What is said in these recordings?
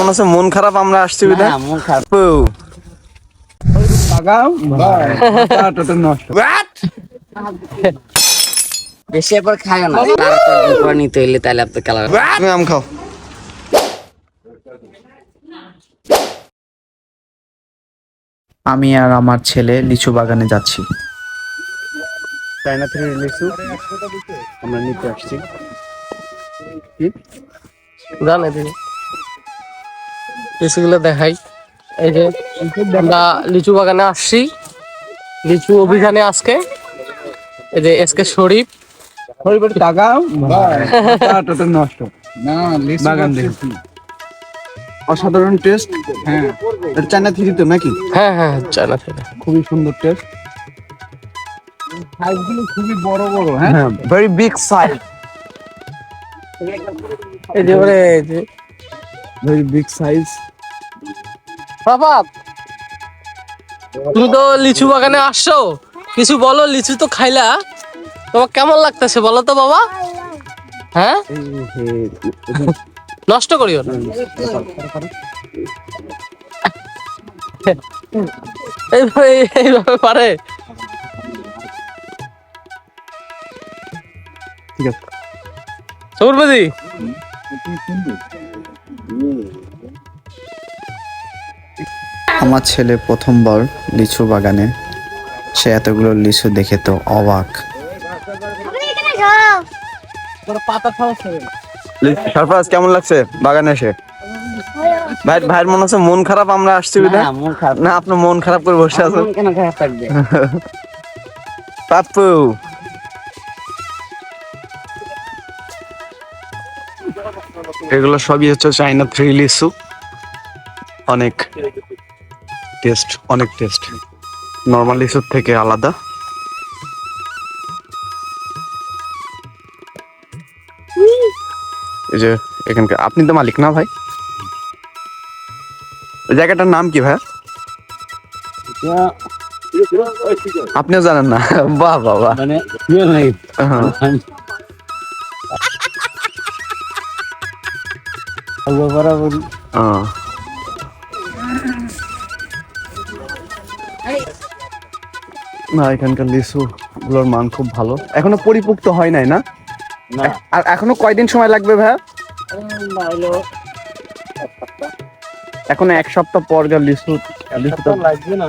মনে হচ্ছে মন খারাপ আমরা আসছি না, বিধায় মন খারাপ। বেশি একবার খায় না আর কয়েকদিন পর নিতে হইলে তাহলে আপনার কালার তুমি আম খাও। আমি আর আমার ছেলে লিচু বাগানে যাচ্ছি। চাইনা থেকে লিচু। আমরা নিতে আসছি। জানে তিনি লিচুগুলো দেখাই। এই যে আমরা লিচু বাগানে আসছি। লিচু অভিযানে আজকে। এই যে এসকে শরীফ। শরীফের টাকা? নষ্ট। না বাগান দেখি। অসাধারণ টেস্ট হ্যাঁ। এটা চাইনা থেকে তো নাকি? হ্যাঁ হ্যাঁ চায়না থেকে খুবই সুন্দর টেস্ট সাইজগুলো খুবই বড় বড় হ্যাঁ? হ্যাঁ ভেরি বিগ সাইজ এই যে ওরে এই যে। ভেরি বিগ সাইজ বাবা। তুমি তো লিচু বাগানে আসছো। কিছু বলো লিচু তো খাইলা। তোমার কেমন লাগতেছে বলো তো বাবা। হ্যাঁ? নষ্ট করিও না। এইভাবে এইভাবে পারে। ঠিক আছে। আমার ছেলে প্রথমবার লিচু বাগানে। সে এতগুলো লিচু দেখে তো অবাক। সারফরাজ কেমন লাগছে বাগানে এসে? ভাই ভাইয়ের মনে হচ্ছে মন খারাপ আমরা আসছি না, না আপনি মন খারাপ করে বসে আছেন। মন কেন খারাপ থাকবে পাপ্পু। এগুলো সবই হচ্ছে চাইনা থ্রি লিচু। অনেক টেস্ট অনেক টেস্ট। নর্মাল লিচুর থেকে আলাদা। এই যে এখানকার আপনি তো মালিক না ভাই? জায়গাটার নাম কি ভাই? আপনিও জানেন না? বাহ বাহ মানে ইয়ে না এখানকার লিচু গুলোর মান খুব ভালো। এখনও পরিপুক্ত হয় নাই না? না। আর এখনও কয়দিন সময় লাগবে ভাইয়া? এখনও এক সপ্তাহ পর যা লিচু লিচুটা লাগবে না।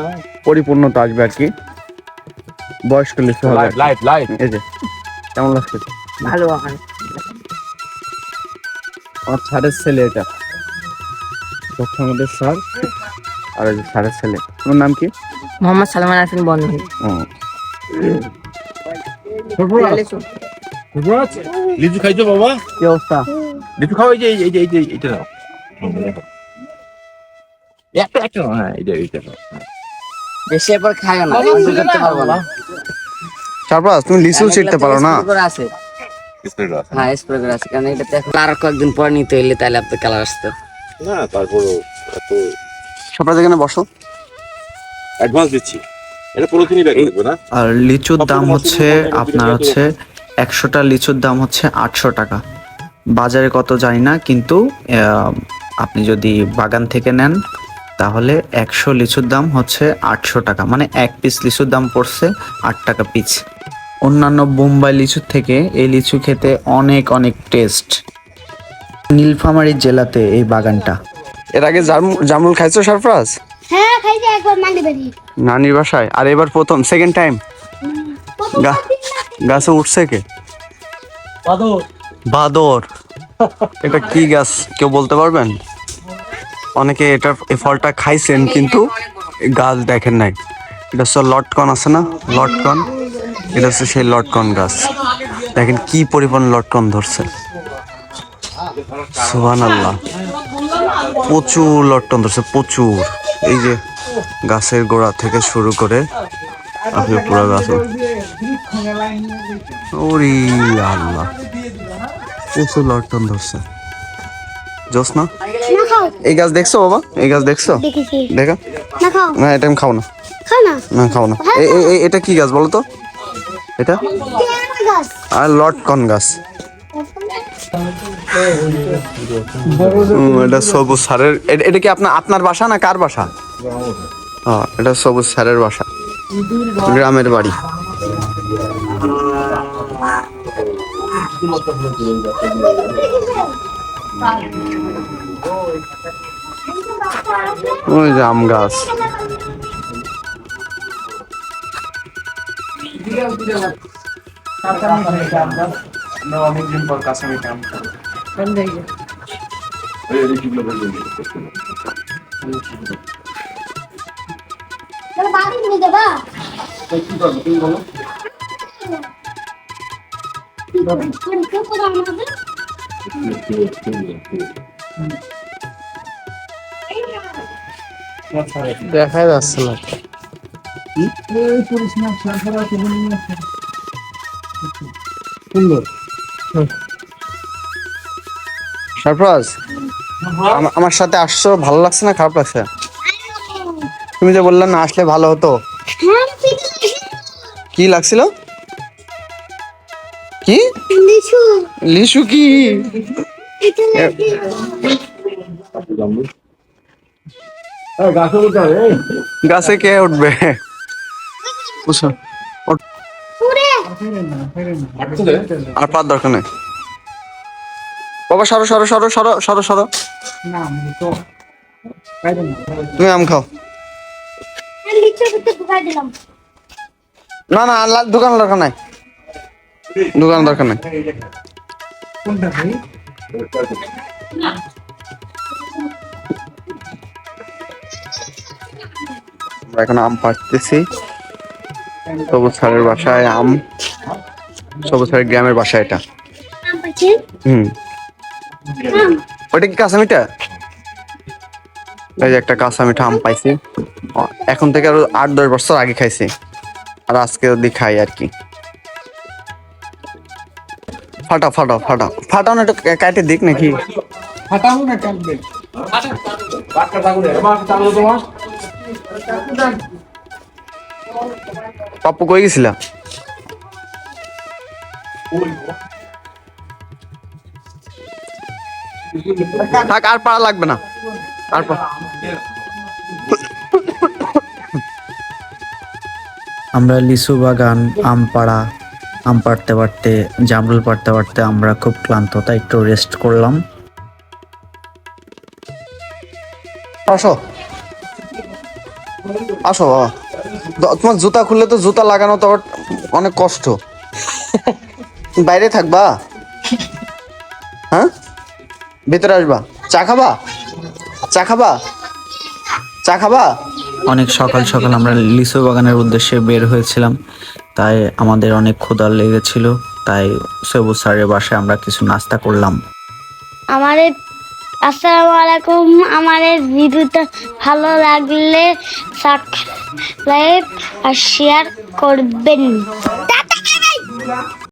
পরিপূর্ণতা আসবে আর কি। বয়স্ক লিচু হবে আর কি। এই যে কেমন লাগছে? ভালো আমার ছাড়ের ছেলে এটা। আমাদের স্যার। আর এই স্যারের ছেলে। তোমার নাম কি? মোহাম্মদ সালমান আরফিন বন্ধু ও লিচু খাইছো বাবা? কি অবস্থা? লিচু খাও এই যে এই যে এই যে এইটা নাও একটা একটা হ্যাঁ এইটা এইটা বেশি একবার খায় না সহ্য করতে পারব না। সারপ্রাস তুমি লিচু ছিটতে পারো না। আছে। হ্যাঁ স্প্রে করে আছে কারণ এটাতে আর কয়েকদিন পর নিতে হইলে তাহলে আপনার কালার আসতো। না তারপরও এত সারপ্রাস এখানে বসো। অ্যাডভান্স দিচ্ছি। এটা পলিথিনই ব্যাগ লাগবে না? আর লিচুর দাম হচ্ছে আপনার হচ্ছে একশোটা লিচুর দাম হচ্ছে আটশো টাকা। বাজারে কত জানি না কিন্তু আহ, আপনি যদি বাগান থেকে নেন তাহলে একশো লিচুর দাম হচ্ছে আটশো টাকা। মানে এক পিস লিচুর দাম পড়ছে আট টাকা পিস অন্যান্য বোম্বাই লিচুর থেকে এই লিচু খেতে অনেক অনেক টেস্ট নীলফামারী জেলাতে এই বাগানটা। এর আগে জাম- জামরুল খাইছো সারপ্রাস হ্যাঁ খাইছি একবার নানি বাড়ি। নানির বাসায়? আর এবার প্রথম সেকেন্ড টাইম গা- গাছে উঠছে কে? বাদর। এটা কি গাছ? কেউ বলতে পারবেন? অনেকে এটার এই ফলটা খাইছেন কিন্তু গাছ দেখেন নাই। এটা হচ্ছে লটকন আছে না? লটকন? এটা হচ্ছে সেই লটকন গাছ। দেখেন কি পরিমাণ লটকন ধরছে। সুহান আল্লাহ প্রচুর লটকন ধরছে প্রচুর। এই যে গাছের গোড়া থেকে শুরু করে আপনি পুরো গাছ। ওরে আল্লাহ। প্রচুর লটকন ধরছে। জোসনা না এই গাছ দেখছ বাবা? এই গাছ দেখছ? দেখা? না এটা আমি খাও না। না না। খাও। না এটা কি গাছ বলো তো? এটা? আর লটকন গাছ। এটা সবুজ স্যারের এটা- এটা কি আপনার আপনার বাসা না কার বাসা? এটা সবুজ স্যারের বাসা। গ্রামের বাড়ি। ওই যে আম গাছ। তাহলে বাড়ি নিয়ে যাবা কি দেখা যাচ্ছে না। সরফরাজ আমা- আমার সাথে আসছো ভালো লাগছে না খারাপ লাগছে? তুমি যে বললে না আসলে ভালো হতো। কি লাগছিল? কি? লিচু, লিসু কি? গাছে কে উঠবে। আর পার দরকার নেই। বাবা সরো সরো সরো সরো সরো সরো। তুমি আম খাও। না না আল্লাহ দোকান দরকার নাই। দোকান দরকার নাই। আমরা এখন আম পাড়তেছি। সবুজ স্যারের বাসায় আম। সবুজ স্যারের গ্রামের বাসা এটা। হুম। ওইটা কি কাঁচামিটা এই যে একটা কাঁচা মিঠা আম পাইছি। ও, এখন থেকে আরও আট দশ বছর আগে খাইছি। আর আজকে অব্দি খাই আর কি। ফাটা ফাটা ফাটা ফাটানো একটু কাটে দিক নাকি? ফাটাবো না কাটবে পাপ্পু কই গেছিলা? থাক আর পাড়া লাগবে না। আর আমরা লিচু বাগান আম পাড়া আম পাড়তে পারতে জামরুল পাড়তে পারতে আমরা খুব ক্লান্ত তাই একটু রেস্ট করলাম। আসো। আসো বাবা। তোমার জুতা খুললে তো জুতা লাগানো তো অনেক কষ্ট। বাইরে থাকবা? হ্যাঁ? ভেতরে আসবা। চা খাবা? চা খাবা? চা খাবা? অনেক সকাল সকাল আমরা লিচু বাগানের উদ্দেশ্যে বের হয়েছিলাম। তাই আমাদের অনেক ক্ষুধা লেগেছিল। তাই সবুজ স্যারের বাসায় আমরা কিছু নাস্তা করলাম। আমার এই আসসালামু আলাইকুম। আমার এই ভিডিওটা ভালো লাগলে সাবস্ক্রাইব আর শেয়ার করবেন।